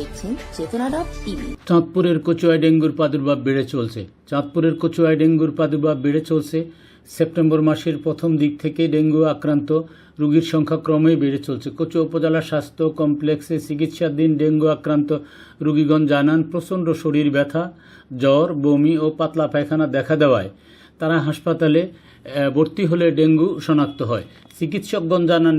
দেখছেন চেতনা dot TV. চাঁদপুরের কচুয়ায় ডেঙ্গুর প্রাদুর্ভাব বেড়ে চলছে। চাঁদপুরের কচুয়ায় ডেঙ্গুর প্রাদুর্ভাব বেড়ে চলছে। সেপ্টেম্বর মাসের প্রথম দিক থেকে ডেঙ্গু আক্রান্ত রোগীর সংখ্যা ক্রমেই বেড়ে চলছে। কচুয়া উপজেলা স্বাস্থ্য কমপ্লেক্সে চিকিৎসাধীন ডেঙ্গু আক্রান্ত রোগীগণ জানান, প্রচণ্ড শরীর ব্যথা, জ্বর, বমি ও পাতলা পায়খানা দেখা দেওয়ায় তারা হাসপাতালে ভর্তি হলে ডেঙ্গু শনাক্ত হয়। চিকিৎসকগণ জানান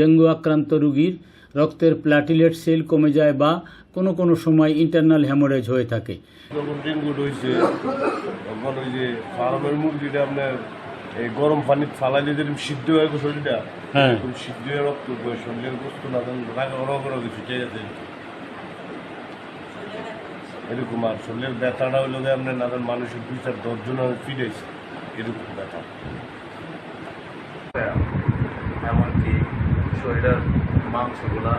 ডেঙ্গু আক্রান্ত রোগীর রক্তের প্ল্যাটিলেট সেল কমে যায় বা কোনো কোনো সময় ইন্টারনাল হ্যামোরেজ হয়ে থাকে। যখন ডেঙ্গু হয়েছে তখন ওই যে ফার্মের মুরগিটা আপনার এই গরম পানি ফালাইলে যেরকম সিদ্ধ হয়ে গেছে শরীরটা হ্যাঁ। এরকম সিদ্ধ হয়ে রক্ত শরীরের বস্তু না তখন রাগা গরম করে ফিটে গেছে। এরকম আর শরীরের ব্যথাটা হইল যে আপনার না জানি মানুষের দুই চার দশজন ফিরেছে এরকম ব্যথা। এমনকি শরীরের মাংসগুলা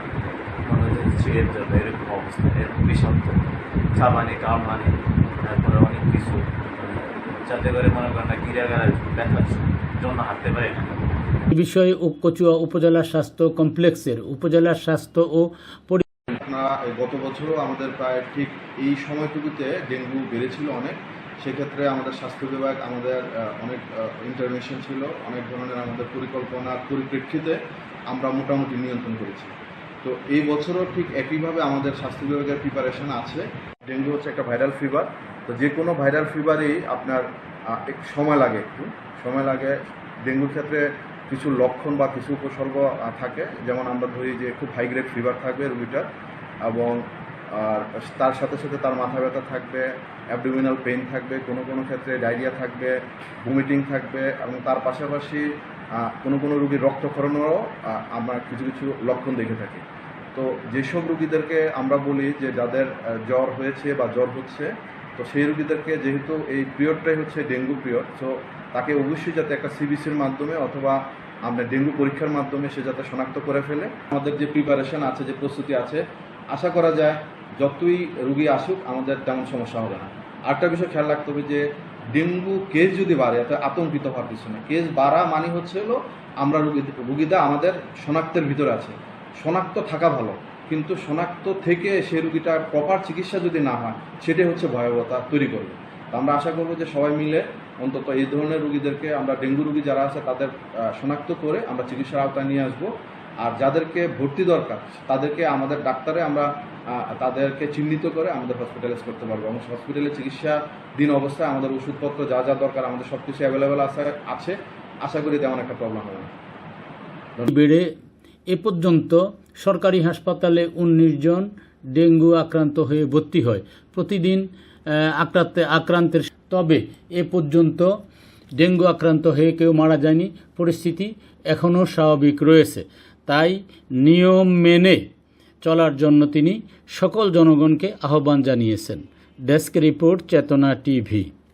মনে হচ্ছে ছিঁড়ে যাবে এরকম অবস্থা এরকম বিষাক্ত। সাবানি কামড়ানি তারপরে অনেক কিছু। যাতে করে মনে করেন না গিরাগার ব্যথা জন্য হাঁটতে পারে না। এই বিষয়ে কচুয়া উপজেলা স্বাস্থ্য কমপ্লেক্সের উপজেলা স্বাস্থ্য ও গত বছরও আমাদের প্রায় ঠিক এই সময়টুকুতে ডেঙ্গু বেড়েছিল অনেক। সেক্ষেত্রে আমাদের স্বাস্থ্য বিভাগ আমাদের অনেক ইন্টারভেনশন ছিল, অনেক ধরনের আমাদের পরিকল্পনার পরিপ্রেক্ষিতে আমরা মোটামুটি নিয়ন্ত্রণ করেছি। তো এই বছরও ঠিক একইভাবে আমাদের স্বাস্থ্য বিভাগের প্রিপারেশন আছে। ডেঙ্গু হচ্ছে একটা ভাইরাল ফিভার তো যে কোনো ভাইরাল ফিভারেই আপনার একটু সময় লাগে একটু। সময় লাগে ডেঙ্গুর ক্ষেত্রে কিছু লক্ষণ বা কিছু উপসর্গ থাকে। যেমন আমরা ধরি যে খুব হাই গ্রেড ফিভার থাকবে রুগীটার এবং আর তার সাথে সাথে তার মাথা ব্যথা থাকবে অ্যাবডোমিনাল পেন থাকবে, কোনো কোনো ক্ষেত্রে ডায়রিয়া থাকবে ভমিটিং থাকবে এবং তার পাশাপাশি কোনো কোনো রুগীর রক্তক্ষরণেরও আমরা কিছু কিছু লক্ষণ দেখে থাকি। তো যেসব রুগীদেরকে আমরা বলি যে যাদের জ্বর হয়েছে বা জ্বর হচ্ছে, তো সেই রুগীদেরকে যেহেতু এই পিরিয়ডটাই হচ্ছে ডেঙ্গু পিরিয়ড তো তাকে অবশ্যই যাতে একটা সিবিসির মাধ্যমে অথবা আমরা ডেঙ্গু পরীক্ষার মাধ্যমে সে যাতে শনাক্ত করে ফেলে। আমাদের যে প্রিপারেশন আছে, যে প্রস্তুতি আছে, আশা করা যায় যতই রুগী আসুক, আমাদের তেমন সমস্যা হবে না। আরেকটা বিষয় খেয়াল রাখতে হবে যে, ডেঙ্গু কেস যদি বাড়ে এত আতঙ্কিত হওয়ার কিছু না। কেস বাড়া মানে হচ্ছে হলো, আমরা রুগী, রুগীটা আমাদের শনাক্তের ভিতরে আছে। শনাক্ত থাকা ভালো, কিন্তু শনাক্ত থেকে সে রুগীটার প্রপার চিকিৎসা যদি না হয়, সেটাই হচ্ছে ভয়াবহতা তৈরি করবে। আমরা আশা করব যে সবাই মিলে অন্তত এই ধরনের রুগীদেরকে, আমরা ডেঙ্গু রুগী যারা আছে, তাদের শনাক্ত করে আমরা চিকিৎসার আওতায় নিয়ে আসব। আর যাদেরকে ভর্তি দরকার, তাদেরকে আমাদের ডাক্তারে আমরা তাদেরকে চিহ্নিত করে আমাদের হসপিটালাইজ করতে পারব। এবং হসপিটালে চিকিৎসা দিন অবস্থায় আমাদের ওষুধপত্র যা যা দরকার আমাদের সব কিছু অ্যাভেলেবেল আছে আছে। আশা করি তেমন একটা প্রবলেম হবে না। বেড়ে এ পর্যন্ত সরকারি হাসপাতালে উনিশ জন ডেঙ্গু আক্রান্ত হয়ে ভর্তি হয়। প্রতিদিন আক্রান্তে, আক্রান্তের তবে এ পর্যন্ত ডেঙ্গু আক্রান্ত হয়ে কেউ মারা যায়নি। পরিস্থিতি এখনও স্বাভাবিক রয়েছে। তাই নিয়ম মেনে চলার জন্য তিনি সকল জনগণকে আহ্বান জানিয়েছেন। Desk report Chetana TV.